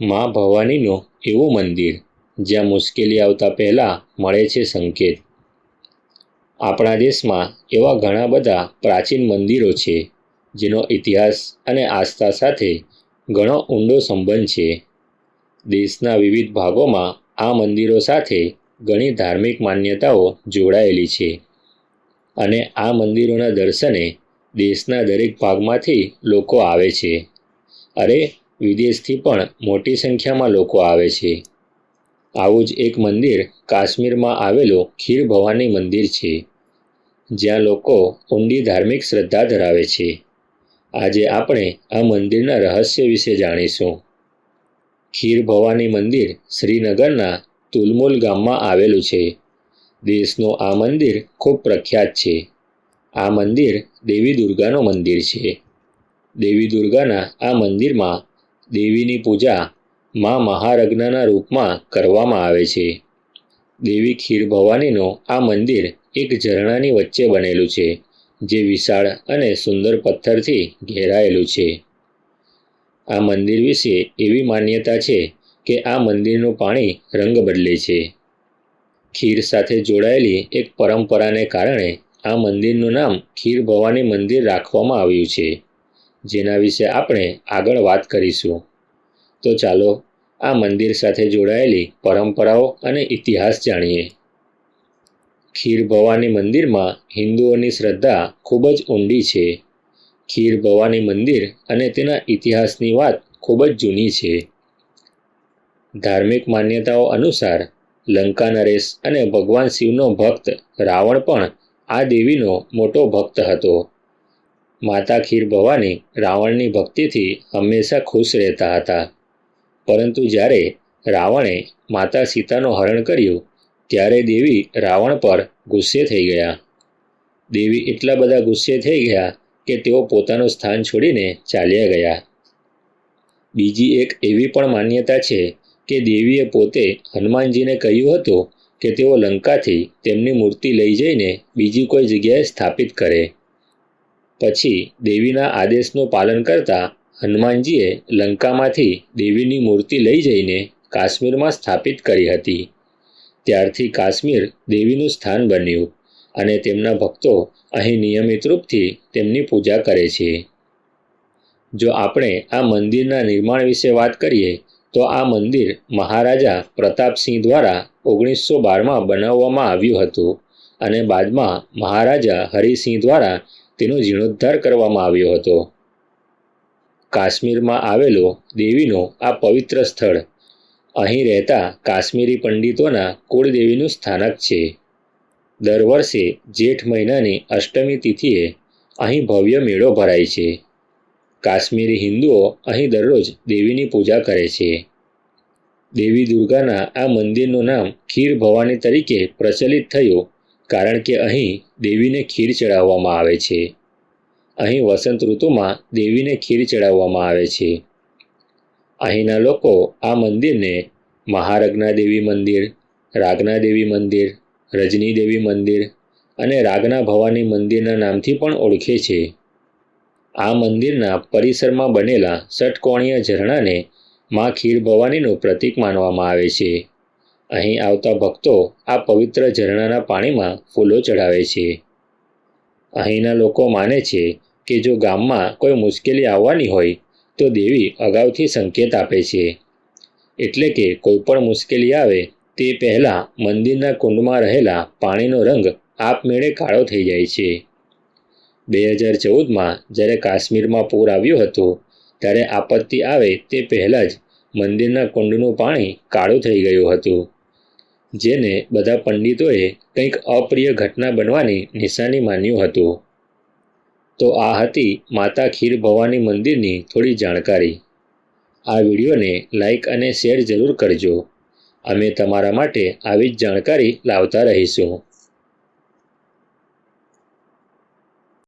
મા ભવાનીનું એવું મંદિર, જ્યાં મુશ્કેલી આવતા પહેલાં મળે છે સંકેત. આપણા દેશમાં એવા ઘણા બધા પ્રાચીન મંદિરો છે, જેનો ઇતિહાસ અને આસ્થા સાથે ઘણો ઊંડો સંબંધ છે. દેશના વિવિધ ભાગોમાં આ મંદિરો સાથે ઘણી ધાર્મિક માન્યતાઓ જોડાયેલી છે. અને આ મંદિરોના દર્શને દેશના દરેક ભાગમાંથી લોકો આવે છે. અરે વિદેશથી પણ મોટી સંખ્યામાં લોકો આવે છે. આવું જ એક મંદિર કાશ્મીરમાં આવેલું ખીર ભવાની મંદિર છે, જ્યાં લોકો ઊંડી ધાર્મિક શ્રદ્ધા ધરાવે છે. આજે આપણે આ મંદિરના રહસ્ય વિશે જાણીશું. ખીર ભવાની મંદિર શ્રીનગરના તુલમુલ ગામમાં આવેલું છે. દેશનું આ મંદિર ખૂબ પ્રખ્યાત છે. આ મંદિર દેવી દુર્ગાનું મંદિર છે. દેવી દુર્ગાના આ મંદિરમાં દેવીની પૂજા માં મહારજ્ઞાના રૂપમાં કરવામાં આવે છે. દેવી ખીર ભવાનીનું આ મંદિર એક ઝરણાની વચ્ચે બનેલું છે, જે વિશાળ અને સુંદર પથ્થરથી ઘેરાયેલું છે. આ મંદિર વિશે એવી માન્યતા છે કે આ મંદિરનું પાણી રંગ બદલે છે. ખીર સાથે જોડાયેલી એક પરંપરાને કારણે આ મંદિરનું નામ ખીર ભવાની મંદિર રાખવામાં આવ્યું છે. જેના વિશે આપણે આગળ વાત કરીશું. તો ચાલો, આ મંદિર સાથે જોડાયેલી પરંપરાઓ અને ઇતિહાસ જાણીએ. ખીર ભવાની મંદિરમાં હિન્દુઓની શ્રદ્ધા ખૂબ જ ઊંડી છે. ખીર ભવાની મંદિર અને તેના ઇતિહાસની વાત ખૂબ જ જૂની છે. ધાર્મિક માન્યતાઓ અનુસાર, લંકા નરેશ અને ભગવાન શિવનો ભક્ત રાવણ પણ આ દેવીનો મોટો ભક્ત હતો. માતા ખીર ભવાની રાવણની ભક્તિથી હંમેશા ખુશ રહેતા હતા. પરંતુ જ્યારે રાવણે માતા સીતાનું હરણ કર્યું, ત્યારે દેવી રાવણ પર ગુસ્સે થઈ ગયા. દેવી એટલા બધા ગુસ્સે થઈ ગયા કે તેઓ પોતાનું સ્થાન છોડીને ચાલ્યા ગયા. બીજી એક એવી પણ માન્યતા છે કે દેવીએ પોતે હનુમાનજીને કહ્યું હતું કે તેઓ લંકાથી તેમની મૂર્તિ લઈ જઈને બીજી કોઈ જગ્યાએ સ્થાપિત કરે. પછી દેવીના આદેશનું પાલન કરતા હનુમાનજીએ લંકામાંથી દેવીની મૂર્તિ લઈ જઈને કાશ્મીરમાં સ્થાપિત કરી હતી. ત્યારથી કાશ્મીર દેવીનું સ્થાન બન્યું અને તેમના ભક્તો અહીં નિયમિત રૂપથી તેમની પૂજા કરે છે. જો આપણે આ મંદિરના નિર્માણ વિશે વાત કરીએ, તો આ મંદિર મહારાજા પ્રતાપસિંહ દ્વારા ઓગણીસો બારમાં બનાવવામાં આવ્યું હતું અને બાદમાં મહારાજા હરિસિંહ દ્વારા તેનો જીર્ણોદ્ધાર કરવામાં આવ્યો હતો. કાશ્મીરમાં આવેલો દેવીનો આ પવિત્ર સ્થળ. અહીં રહેતા કાશ્મીરી પંડિતોના કુળદેવીનું સ્થાનક છે. દર વર્ષે જેઠ મહિનાની અષ્ટમી તિથિએ અહીં ભવ્ય મેળો ભરાય છે. કાશ્મીરી હિન્દુઓ અહીં દરરોજ દેવીની પૂજા કરે છે. દેવી દુર્ગાના આ મંદિરનું નામ ખીર ભવાની તરીકે પ્રચલિત થયું કારણ કે અહીં દેવીને ખીર ચડાવવામાં આવે છે. અહીં વસંત ઋતુમાં દેવીને ખીર ચડાવવામાં આવે છે. અહીંના લોકો આ મંદિરને મહારગ્ના દેવી મંદિર રાગના દેવી મંદિર રજની દેવી મંદિર અને રાગના ભવાની મંદિરના નામથી પણ ઓળખે છે. આ મંદિરના પરિસરમાં બનેલા ષટકોણીય ઝરણાને માં ખીર ભવાનીનું પ્રતીક માનવામાં આવે છે. અહીં આવતા ભક્તો આ પવિત્ર ઝરણાના પાણીમાં ફૂલો ચઢાવે છે. અહીંના લોકો માને છે કે જો ગામમાં કોઈ મુશ્કેલી આવવાની હોય, તો દેવી અગાઉથી સંકેત આપે છે. એટલે કે કોઈ પણ મુશ્કેલી આવે, તે પહેલાં મંદિરના કુંડમાં રહેલા પાણીનો રંગ આપમેળે કાળો થઈ જાય છે. બે હજાર ચૌદમાં જ્યારે કાશ્મીરમાં પૂર આવ્યું હતું, ત્યારે આપત્તિ આવે તે પહેલાં જ મંદિરના કુંડનું પાણી કાળું થઈ ગયું હતું. જેને બધા પંડિતોએ કંઈક અપ્રિય ઘટના બનવાની નિશાની માન્યું હતું. તો આ હતી માતા ખીર ભવાની મંદિરની થોડી જાણકારી. આ વિડીયોને લાઈક અને શેર જરૂર કરજો. અમે તમારા માટે આવી જ જાણકારી લાવતા રહીશું.